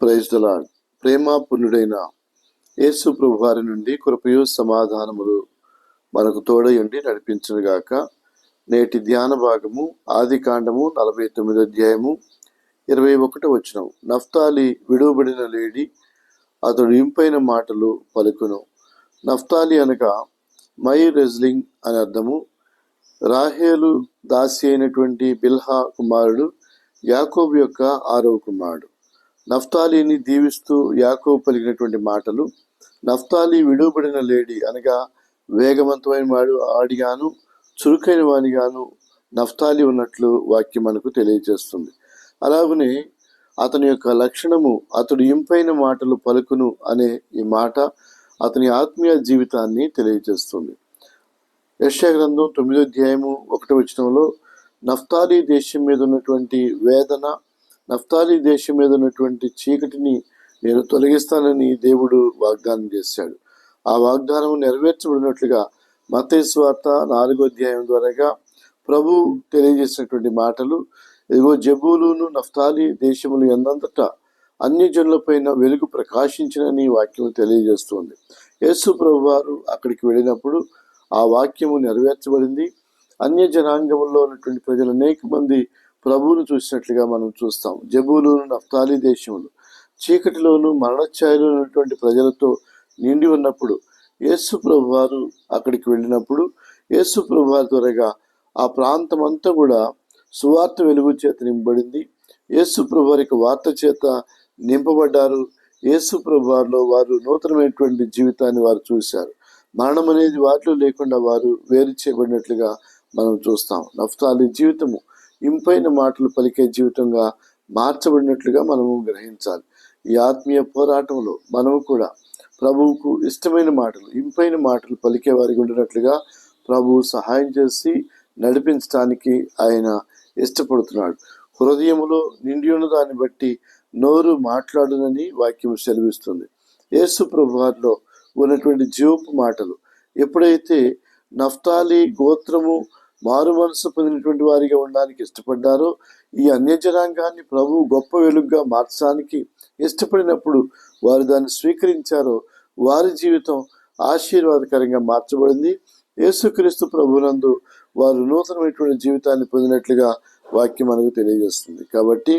Praise the Lord ప్రేమాపుణ్యుడైన యేసు ప్రభు వారి నుండి కృపయు సమాధానములు మనకు తోడయుండి నడిపించునుగాక నేటి ధ్యాన భాగము ఆది కాండము నలభై తొమ్మిది అధ్యాయము ఇరవై ఒకటి వచ్చినం నఫ్తాలి విడువబడిన లేడి అతడు ఇంపైన మాటలు పలుకును. నఫ్తాలి అనగా మై రెజ్లింగ్ అని అర్థము రాహేలు దాసి అయినటువంటి బిల్హా కుమారుడు యాకోబు యొక్క ఆరవ కుమారుడు. నఫ్తాలీని దీవిస్తూ యాకోబు పలికినటువంటి మాటలు నఫ్తాలి విడువబడిన లేడీ అనగా వేగవంతమైన వాడు ఆడిగాను చురుకైన వానిగాను నఫ్తాలి ఉన్నట్లు వాక్యం మనకు తెలియజేస్తుంది. అలాగనే అతని యొక్క లక్షణము అతడు ఇంపైన మాటలు పలుకును అనే ఈ మాట అతని ఆత్మీయ జీవితాన్ని తెలియజేస్తుంది. యశ్యా గ్రంథం తొమ్మిదో అధ్యాయము ఒకటి వచనంలో నఫ్తాలి దేశం మీద ఉన్నటువంటి వేదన నఫ్తాలి దేశం మీద ఉన్నటువంటి చీకటిని నేను తొలగిస్తానని దేవుడు వాగ్దానం చేశాడు. ఆ వాగ్దానం నెరవేర్చబడినట్లుగా మతేశ్వార్త నాలుగో అధ్యాయం ద్వారాగా ప్రభు తెలియజేసినటువంటి మాటలు ఇదిగో జబూలును నఫ్తాలి దేశములు ఎందంతటా అన్ని జనులపైన వెలుగు ప్రకాశించినని వాక్యం తెలియజేస్తుంది. యేసు ప్రభు వారు అక్కడికి వెళ్ళినప్పుడు ఆ వాక్యము నెరవేర్చబడింది. అన్య జనాంగంలో ఉన్నటువంటి ప్రజలు అనేక మంది ప్రభువును చూసినట్లుగా మనం చూస్తాం జబూలును నఫ్తాలి దేశములు. చీకటిలోను మరణఛాయలో ఉన్నటువంటి ప్రజలతో నిండి ఉన్నప్పుడు యేసు ప్రభు వారు అక్కడికి వెళ్ళినప్పుడు యేసు ప్రభు వారి త్వరగా ఆ ప్రాంతం అంతా కూడా సువార్త వెలుగు చేత నింపబడింది. యేసు ప్రభు వారి వార్త చేత నింపబడ్డారు. యేసు ప్రభు వారిలో వారు నూతనమైనటువంటి జీవితాన్ని వారు చూశారు. మరణం అనేది వాటిలో లేకుండా వారు వేరు చేయబడినట్లుగా మనం చూస్తాం నఫ్తాలి జీవితము ఇంపైన మాటలు పలికే జీవితంగా మార్చబడినట్లుగా మనము గ్రహించాలి. ఈ ఆత్మీయ పోరాటంలో మనము కూడా ప్రభువుకు ఇష్టమైన మాటలు ఇంపైన మాటలు పలికే వారికి ఉండినట్లుగా ప్రభువు సహాయం చేసి నడిపించడానికి ఆయన ఇష్టపడుతున్నాడు. హృదయములో నిండి ఉన్న దాన్ని బట్టి నోరు మాట్లాడునని వాక్యం సెలవిస్తుంది. యేసు ప్రభువారిలో ఉన్నటువంటి జీవపు మాటలు ఎప్పుడైతే నఫ్తాలి గోత్రము మారు మనసు పొందినటువంటి వారిగా ఉండడానికి ఇష్టపడ్డారో. ఈ అన్య జనాంగాన్ని ప్రభు గొప్ప వెలుగుగా మార్చడానికి ఇష్టపడినప్పుడు వారు దాన్ని స్వీకరించారో వారి జీవితం ఆశీర్వాదకరంగా మార్చబడింది. యేసుక్రీస్తు ప్రభునందు వారు నూతనమైనటువంటి జీవితాన్ని పొందినట్లుగా వాక్యం మనకు తెలియజేస్తుంది. కాబట్టి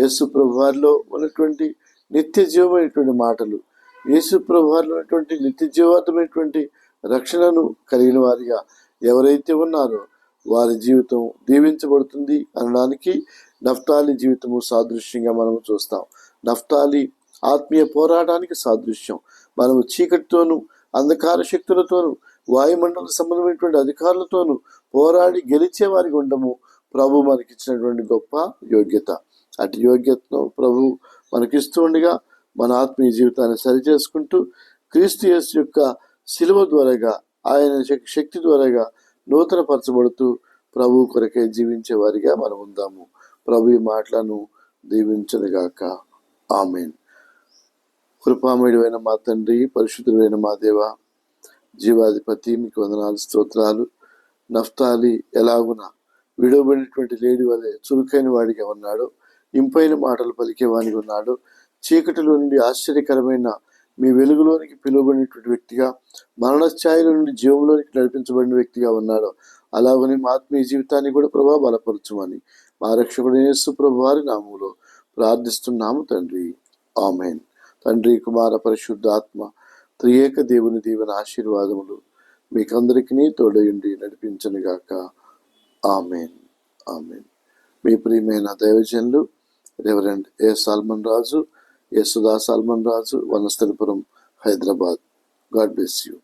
యేసు ప్రభువారిలో ఉన్నటువంటి నిత్య జీవమైనటువంటి మాటలు యేసు ప్రభువారిలో ఉన్నటువంటి నిత్య జీవార్థమైనటువంటి రక్షణను కలిగిన వారిగా ఎవరైతే ఉన్నారో వారి జీవితం దీవించబడుతుంది అనడానికి నఫ్తాలి జీవితము సాదృశ్యంగా మనం చూస్తాం. నఫ్తాలి ఆత్మీయ పోరాటానికి సాదృశ్యం. మనము చీకటితోనూ అంధకార శక్తులతోనూ వాయుమండల సంబంధమైనటువంటి అధికారులతోనూ పోరాడి గెలిచే వారికి ఉండము ప్రభు మనకిచ్చినటువంటి గొప్ప యోగ్యత. అటు యోగ్యతను ప్రభు మనకిస్తూ ఉండగా మన ఆత్మీయ జీవితాన్ని సరిచేసుకుంటూ క్రీస్తు యొక్క శిలువ ద్వారాగా ఆయన శక్తి ద్వారాగా నూతనపరచబడుతూ ప్రభు కొరకే జీవించే వారిగా మనం ఉందాము. ప్రభు ఈ మాటలను దీవించనుగాక. ఆమెన్. కృపామయుడైన మా తండ్రి పరిశుద్ధుడైన మా దేవ జీవాధిపతి మీకు వందనాలు స్తోత్రాలు. నఫ్తాలి ఎలాగున విడవబడినటువంటి లేడి వలె చురుకైన వాడిగా ఉన్నాడు. ఇంపైన మాటలు పలికే వానికి ఉన్నాడు. చీకటిలో నుండి ఆశ్చర్యకరమైన మీ వెలుగులోనికి పిలువబడినటువంటి వ్యక్తిగా మరణఛాయల నుండి జీవంలోనికి నడిపించబడిన వ్యక్తిగా ఉన్నాడు. అలాగని మా ఆత్మీయ జీవితాన్ని కూడా ప్రభా బలపరచమని మా రక్షకుడు యేసు ప్రభు వారి నామంలో ప్రార్థిస్తున్నాము తండ్రి. ఆమెన్. తండ్రి కుమార పరిశుద్ధ ఆత్మ త్రియేక దేవుని దీవెన ఆశీర్వాదములు మీకందరికీ తోడయుండి నడిపించనుగాక ఆమెన్. ఆమెన్. మీ ప్రియమైన దైవజనులు reverend A. Salman Raju Yesudas Sudha Salman Raju Vanasthalipuram Hyderabad. God bless you.